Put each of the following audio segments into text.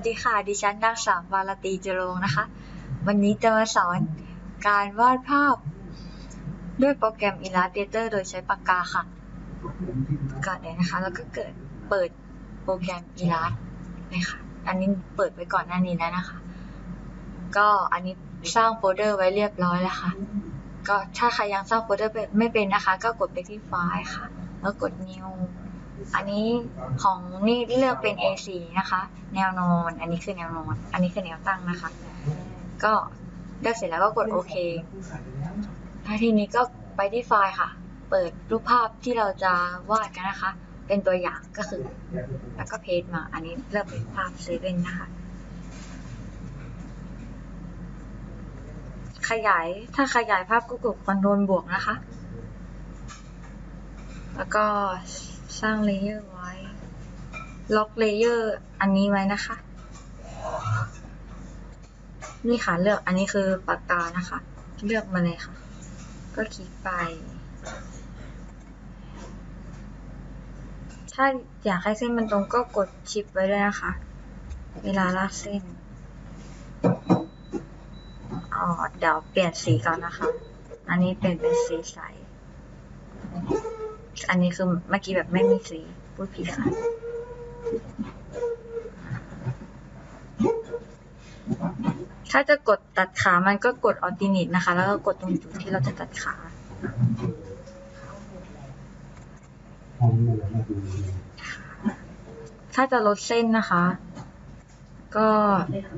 วัสดีค่ะ ดิฉันนางสาววาลตีจรงนะคะ วันนี้จะมาสอนการวาดภาพ ด้วยโปรแกรม Illustrator โดยใช้ปากกาค่ะ ก่อนเลยนะคะ แล้วก็เกิดเปิดโปรแกรม Illust เลยค่ะอันนี้เปิดไว้ก่อนหน้านี้แล้วนะคะ ก็อันนี้สร้างโฟลเดอร์ไว้เรียบร้อยแล้วค่ะ ก็ถ้าใครยังสร้างโฟลเดอร์ไม่เป็นนะคะ ก็กดไปที่ไฟล์ค่ะ แล้วกด new อันนี้ของนี่เลือกเป็น A4 นะคะ แนวนอน อันนี้คือแนวนอน อันนี้คือแนวตั้งนะคะ ก็เลือกเสร็จแล้วก็กดโอเคทีนี้ก็ไปที่ไฟล์ค่ะ เปิดรูปภาพที่เราจะวาดกันนะคะ เป็นตัวอย่างก็คือ แล้วก็เพจมา อันนี้เลือกเป็นภาพเซเว่นนะคะ ขยาย ถ้าขยายภาพก็กดคอนโทรลบวกนะคะ แล้วก็ สร้างเลเยอร์ไว้ ล็อกเลเยอร์อันนี้ไว้นะคะ นี่ค่ะเลือกอันนี้คือปากกานะคะ เลือกมาเลยค่ะ ก็คลิกไป ถ้าอยากให้เส้นมันตรงก็กดชิปไว้ด้วยนะคะ เวลาลากเส้นอ๋อเดี๋ยวเปลี่ยนสีก่อนนะคะ อันนี้เปลี่ยนเป็นสีใส อันนี้คือเมื่อกี้แบบไม่มีสีพูดผิดค่ะ ถ้าจะกดตัดขา มันก็กด alternate นะคะ แล้วก็กดตรงจุดที่เราจะตัดขา ถ้าจะลดเส้นนะคะ ก็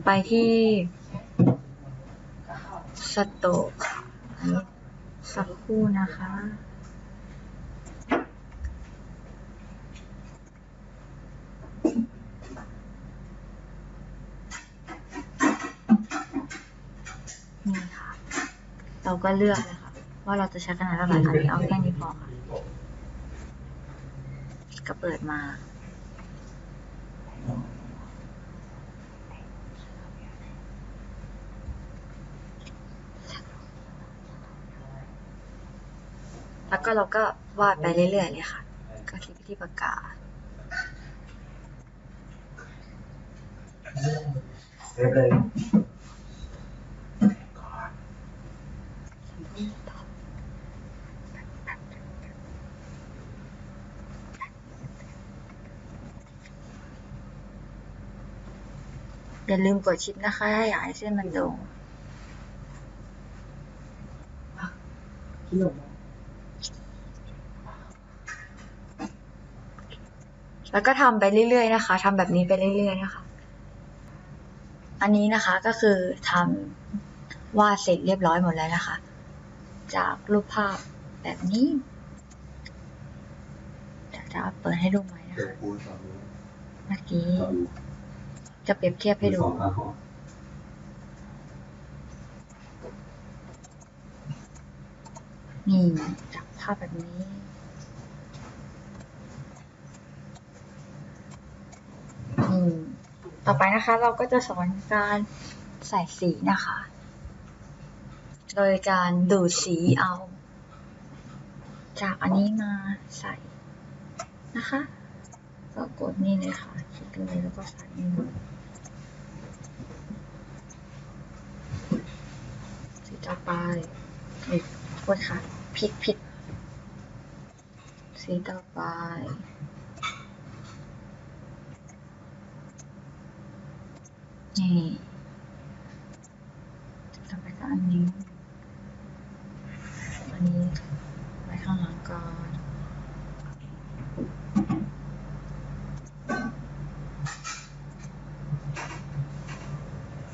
ไปที่สโตกสักครู่นะคะ นี่ค่ะ เราก็เลือกเลยค่ะว่าเราจะใช้ขนาดเท่าไหร่ค่ะนี่เอาแค่นี้พอค่ะก็เปิดมา แล้วก็เราก็วาดไปเรื่อยๆเลยค่ะ ก็คลิกไปที่ปากกาเซฟเลย อย่าลืมกดชิปนะคะถ้าอยากให้เส้นมันโด่งที่หลงแล้วก็ทำไปเรื่อยๆนะคะทำแบบนี้ไปเรื่อยๆนะคะ อันนี้นะคะก็คือทำวาดเสร็จเรียบร้อยหมดแล้วนะคะ จากรูปภาพแบบนี้เดี๋ยวจะเปิดให้ดูใหม่นะเกิดคะเมื่อกี้ จะเปรียบเทียบให้ดูนี่จากภาพแบบนี้ต่อไปนะคะเราก็จะสอนการใส่สีนะคะ โดยการดูดสีเอา จากอันนี้มาใส่นะคะ ก็กดนี่เลยค่ะ คลิกเลยแล้วก็ใส่นี่สีต่อไปเอ้ยโทษค่ะผิดผิดสีต่อไปนี่ต่อไปก็อันนี้ อันนี้ไว้ข้างหลังก่อน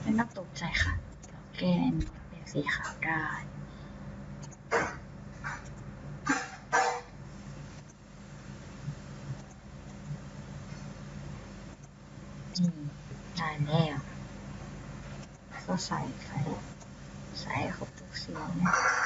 ไม่ต้องตก ใช่ค่ะเดี๋ยวแกนเป็นสีขาวได้นี่ได้แล้วก็ใส่ใส่ใส่ให้ครบทุกสีนะ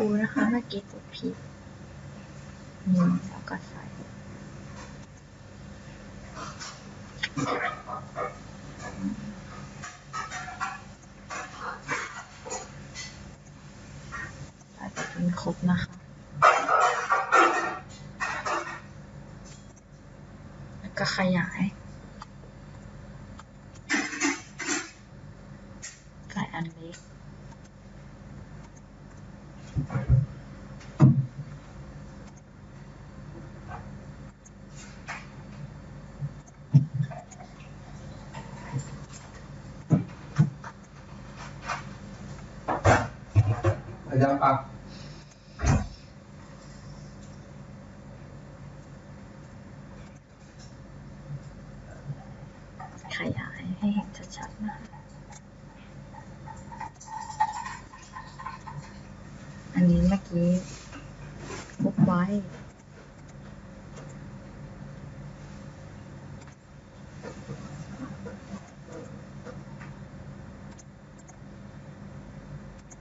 ครูนะคะเมื่อกี้กดผิดนี่แล้วก็ใส่ใส่ไปจนครบนะคะ แล้วก็ขยาย อาจารย์ปักขยายให้เห็นชัดๆนะคะอันนี้เมื่อกี้ปุ๊บไว้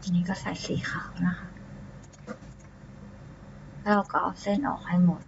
ทีนี้ก็ใส่สีขาวนะคะ แล้วเราก็เอาเส้นออกให้หมด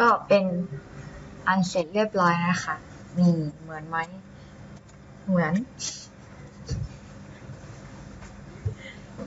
ก็เป็นอันเสร็จเรียบร้อยนะคะ นี่เหมือนไหม เหมือน